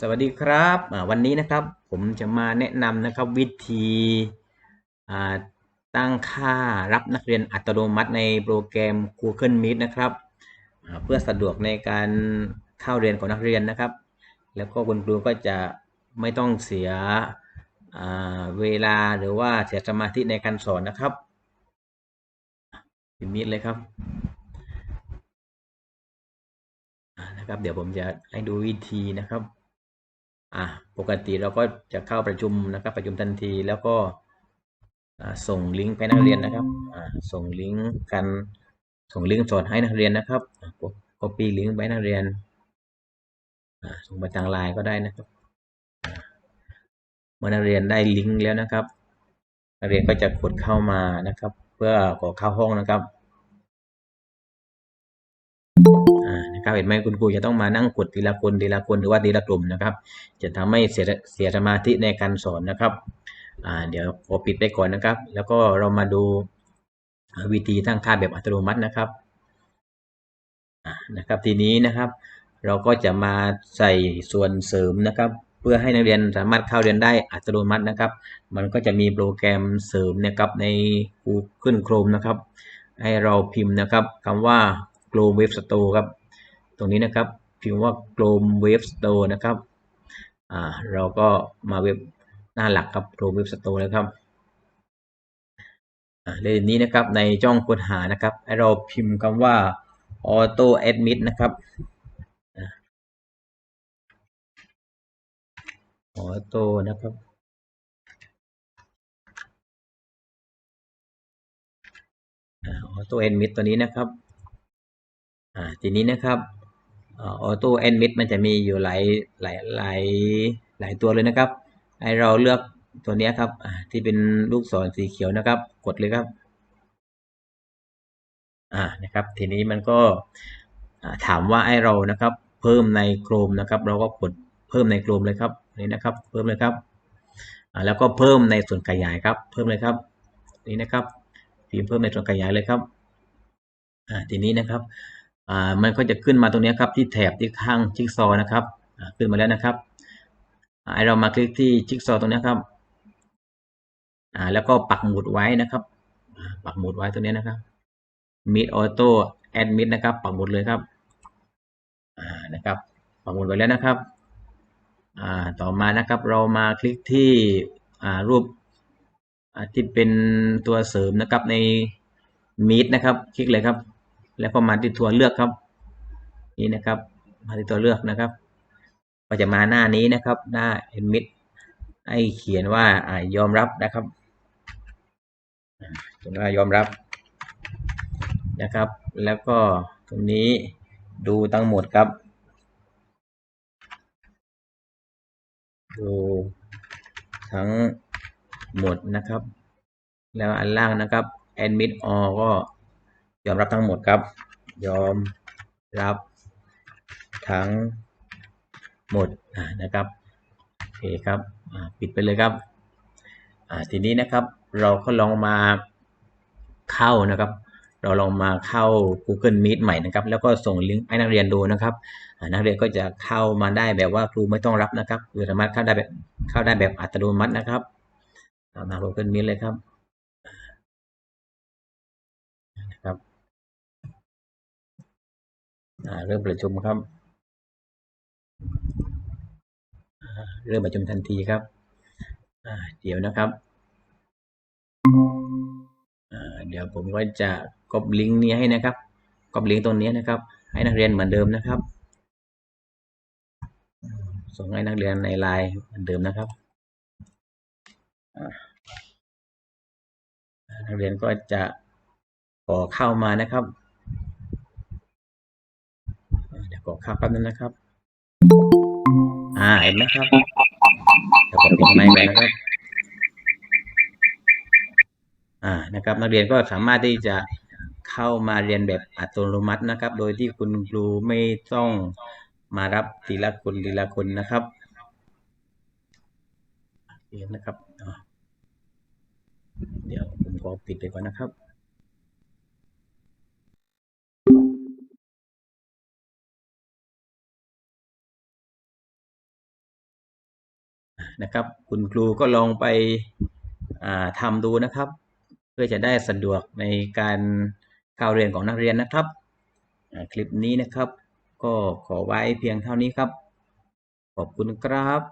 สวัสดีครับวันนี้นะครับผมจะมาแนะนำนะครับวิธีตั้งค่ารับนักเรียนอัตโนมัติในโปรแกรม Google Meet นะครับเพื่อสะดวกในการเข้าเรียนของนักเรียนนะครับ แล้วก็คุณครูก็จะไม่ต้องเสียเวลาหรือว่าเสียสมาธิในการสอนนะครับพิมพ์มิดเลยครับนะครับ เดี๋ยวผมจะให้ดูวิธีนะครับ อะปกติเราก็จะเข้าประชุมนะครับ ประชุมทันทีแล้วก็ส่งลิงก์ไปนักเรียนนะครับส่งลิงก์กัน ส่งลิงก์สอนให้นักเรียนนะครับกดปี้ลิงก์ไปนักเรียนส่งไปทางไลน์ก็ได้นะครับเมื่อนักเรียนได้ลิงก์แล้วนะครับ นักเรียนก็จะกดเข้ามานะครับ เพื่อขอเข้าห้องนะครับ นะครับเห็นไหมคุณครูจะต้องมานั่งกดทีละคนทีละคนหรือว่าทีละกลุ่มนะครับ จะทำให้เสียเสียสมาธิในการสอนนะครับเดี๋ยวขอปิดไปก่อนนะครับ แล้วก็เรามาดูวิธีตั้งค่าแบบอัตโนมัตินะครับนะครับทีนี้นะครับ เราก็จะมาใส่ส่วนเสริมนะครับ เพื่อให้นักเรียนสามารถเข้าเรียนได้อัตโนมัตินะครับ มันก็จะมีโปรแกรมเสริมนะครับใน Google Chrome นะครับ ให้เราพิมพ์นะครับคำว่า Chrome Web Store ครับ ตรงนี้นะครับพิมพ์ว่า Chrome Web Store นะครับอ่าเราก็มาเว็บหน้าหลักครับ Chrome Web Store แล้วครับอ่าในนี้นะครับในช่องค้นหานะครับให้เราพิมพ์คำว่า Auto Admit นะครับ Auto นะครับออโต้แอดมิดตัวนี้นะครับ อ่า ทีนี้นะครับ ออโต้แอดมิดมันจะมีอยู่หลายหลายหลายหลายตัวเลยนะครับ ให้เราเลือกตัวนี้ครับที่เป็นลูกศรสีเขียวนะครับ กดเลยครับอ่านะครับ ทีนี้มันก็ถามว่าให้เรานะครับ เพิ่มในโครมนะครับ เราก็กดเพิ่มในโครมเลยครับนี่นะครับ เพิ่มเลยครับแล้วก็เพิ่มในส่วนขยายครับ เพิ่มเลยครับ นี่นะครับพิมพ์เพิ่มในส่วนขยายเลยครับอ่าทีนี้นะครับ อ่ามันก็จะขึ้นมาตรงนี้ครับที่แถบที่ข้างจิ๊กซอนะครับขึ้นมาแล้วนะครับให้เรามาคลิกที่จิ๊กซอตรงนี้ครับอ่าแล้วก็ปักหมุดไว้นะครับ ปักหมุดไว้ตรงนี้นะครับ Meet Auto Admit นะครับ ปักหมุดเลยครับอ่านะครับปักหมุดไว้แล้วนะครับอ่าต่อมานะครับเรามาคลิกที่อ่ารูปที่เป็นตัวเสริมนะครับใน Meet นะครับ คลิกเลยครับ แล้วก็มาที่ตัวเลือกครับ นี่นะครับ มาที่ตัวเลือกนะครับ ก็จะมาหน้านี้นะครับ หน้า Admit ให้เขียนว่าอ่ายอมรับนะครับเขียนว่ายอมรับนะครับ แล้วก็ตรงนี้ดูทั้งหมดครับดูทั้งหมดนะครับ แล้วอันล่างนะครับ admit all ก็ ยอมรับทั้งหมดครับ ยอมรับทั้งหมดนะครับโอเคครับปิดไปเลยครับทีนี้นะครับเราก็ลองมาเข้านะครับ เราลองมาเข้า Google Meet ใหม่นะครับ แล้วก็ส่งลิงก์ให้นักเรียนดูนะครับนักเรียนก็จะเข้ามาได้แบบว่าครูไม่ต้องรับนะครับคือสามารถเข้าได้แบบเข้าได้แบบอัตโนมัตินะครับมา Google Meet เลยครับนะครับ เริ่มประชุมครับเริ่มประชุมทันทีครับเดี๋ยวนะครับเดี๋ยวผมก็จะกบลิงก์นี้ให้นะครับกบลิงก์ตรงนี้นะครับ ให้นักเรียนเหมือนเดิมนะครับ ส่งให้นักเรียนในไลน์เหมือนเดิมนะครับนักเรียนก็จะขอเข้ามานะครับ เดี๋ยวขอเข้าแป๊บนึงนะครับ อ่าเห็นไหมครับเดี๋ยวกดปิดไมค์ไปนะครับอ่านะครับ นักเรียนก็สามารถที่จะเข้ามาเรียนแบบอัตโนมัตินะครับ โดยที่คุณครูไม่ต้องมารับทีละคนทีละคนนะครับเรียนนะครับ เดี๋ยวผมขอปิดไปก่อนนะครับ นะครับ คุณครูก็ลองไปอ่าทำดูนะครับ เพื่อจะได้สะดวกในการเข้าเรียนของนักเรียนนะครับคลิปนี้นะครับ ก็ขอไว้เพียงเท่านี้ครับ ขอบคุณครับ